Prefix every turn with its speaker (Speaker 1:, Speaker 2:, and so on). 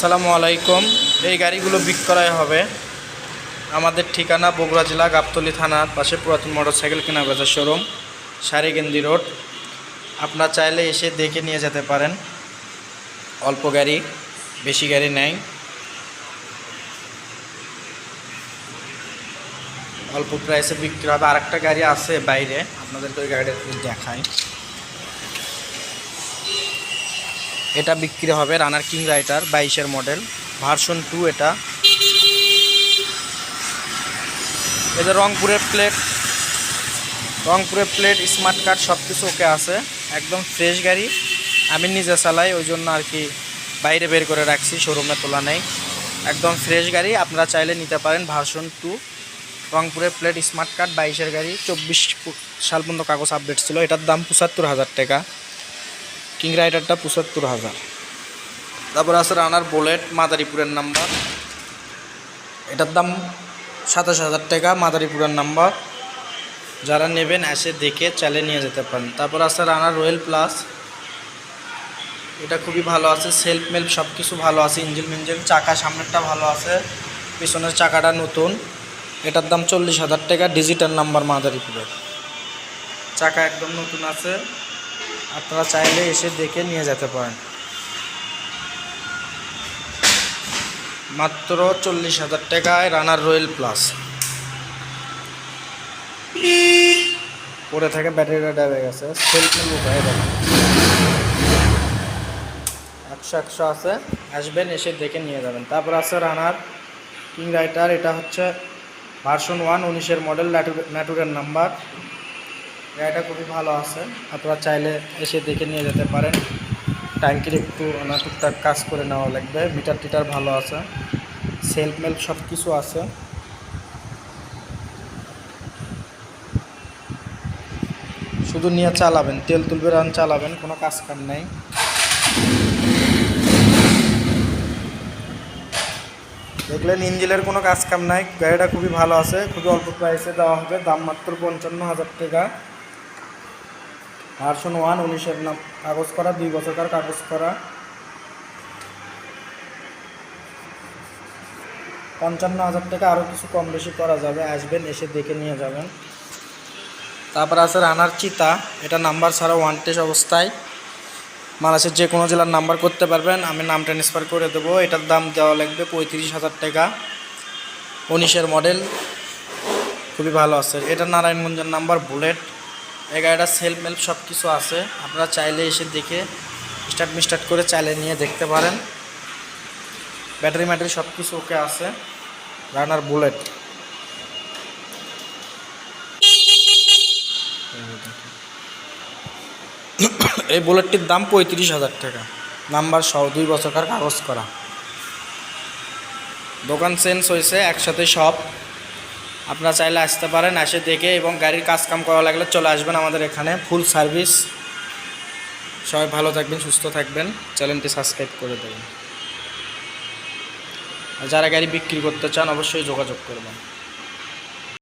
Speaker 1: আসসালামু আলাইকুম। এই গাড়িগুলো বিক্রয় হবে। আমাদের ঠিকানা বগুড়া জেলা গাবতলী থানার পাশে পুরাতন মোটরসাইকেল কেনা বাজার শোরুম, সারিগেন্দি রোড। আপনারা চাইলে এসে দেখে নিয়ে যেতে পারেন। অল্প গাড়ি, বেশি গাড়ি নেই। অল্প প্রাইসে বিক্রি হবে। আরেকটা গাড়ি আছে বাইরে, আপনাদেরকে ওই গাড়িটা একটু এটা বিক্রি হবে রানার কিং রাইটার বাইশের মডেল ভার্সন টু এটা। এদের রংপুরের প্লেট রংপুরের প্লেট স্মার্ট কার্ড সব কিছু ওকে আছে। একদম ফ্রেশ গাড়ি। আমি নিজে চালাই, ওই জন্য আর কি বাইরে বের করে রাখছি শোরুমে তোলা নেই। একদম ফ্রেশ গাড়ি, আপনারা চাইলে নিতে পারেন ভার্সন টু রংপুরের প্লেট স্মার্ট কার্ড বাইশের গাড়ি, চব্বিশ সাল পর্যন্ত কাগজ আপডেট ছিল, এটার দাম পঁচাত্তর হাজার টাকা। কিং রাইডারটা পঁচাত্তর হাজার। তারপর আছে রানার বুলেট, মাদারীপুরের নাম্বার। এটার দাম সাতাশ হাজার টাকা, মাদারীপুরের নাম্বার। যারা নেবেন এসে দেখে চালে নিয়ে যেতে পারেন। তারপর আছে রানার রয়্যাল প্লাস। এটা খুবই ভালো আছে, সেলফ মেল্প সব কিছু ভালো আছে, ইঞ্জিন মিঞ্জিন, চাকা সামনেরটা ভালো আছে, পিছনের চাকাটা নতুন। এটার দাম চল্লিশ হাজার টাকা, ডিজিটাল নাম্বার মাদারীপুরের। চাকা একদম নতুন আছে। আপনারা চাইলে এসে দেখে নিয়ে যেতে পারেন। মাত্র চল্লিশ হাজার টাকায় রানার রয়্যাল প্লাস। পরে থাকে ব্যাটারিটা ডেবে গেছে। একশো একশো আছে। আসবেন, এসে দেখে নিয়ে যাবেন। তারপর আছে রানার কিং রাইটার এটা হচ্ছে ভার্সন ওয়ান, উনিশের মডেল ন্যাটুরের নাম্বার। গাড়িটা খুবই ভালো আছে। আপনারা চাইলে এসে দেখে নিয়ে যেতে পারেন। ট্যাঙ্কির একটু টুকটাক কাজ করে নেওয়া লাগবে। মিটার টিটার ভালো আছে। সেলফ মেল্প সব কিছু আছে। শুধু নিয়ে চালাবেন। তেল তুলবে রান চালাবেন, কোনো কাজ কাম নেই। দেখলেন ইঞ্জিনের কোনো কাজ কাম নাই। গাড়িটা খুবই ভালো আছে। খুবই অল্প প্রাইসে দেওয়া হবে। দাম মাত্র পঞ্চান্ন হাজার টাকা। ভার্সন ওয়ান উনিশের নাম, কাগজ করা, দুই বছরকার কাগজ করা? পঞ্চান্ন হাজার টাকা আরও কিছু কম বেশি করা যাবে, আসবেন, এসে দেখে নিয়ে যাবেন। তারপর আছে রানার চিতা, এটা নাম্বার ছাড়া ওয়ান টেস্ট অবস্থায়। বাংলাদেশের যে কোনো জেলার নাম্বার করতে পারবেন, আমি নাম ট্রান্সফার করে দেবো, এটার দাম দেওয়া লাগবে পঁয়ত্রিশ হাজার টাকা। উনিশের মডেল খুবই ভালো আছে। এটা নারায়ণগঞ্জের নাম্বার বুলেট এই গাড়িটা সেলফ মেল্প সব কিছু আছে। আপনারা চাইলে এসে দেখে স্টার্ট মিস্টার্ট করে চাইলে নিয়ে দেখতে পারেন। ব্যাটারি ম্যাটারি সব কিছু ওকে আছে। রানার বুলেট এই বুলেটটির দাম পঁয়ত্রিশ হাজার টাকা। নাম্বার সহ দুই বছরকার কাগজ করা। দোকান চেঞ্জ হয়েছে, একসাথে সব আপনারা চাইলে আসতে পারেন, এসে দেখে এবং গাড়ির কাজ কাম করা লাগলে চলে আসবেন আমাদের এখানে ফুল সার্ভিস সবাই ভালো থাকবেন, সুস্থ থাকবেন। চ্যানেলটি সাবস্ক্রাইব করে দেবেন। যারা গাড়ি বিক্রি করতে চান, অবশ্যই যোগাযোগ করবেন।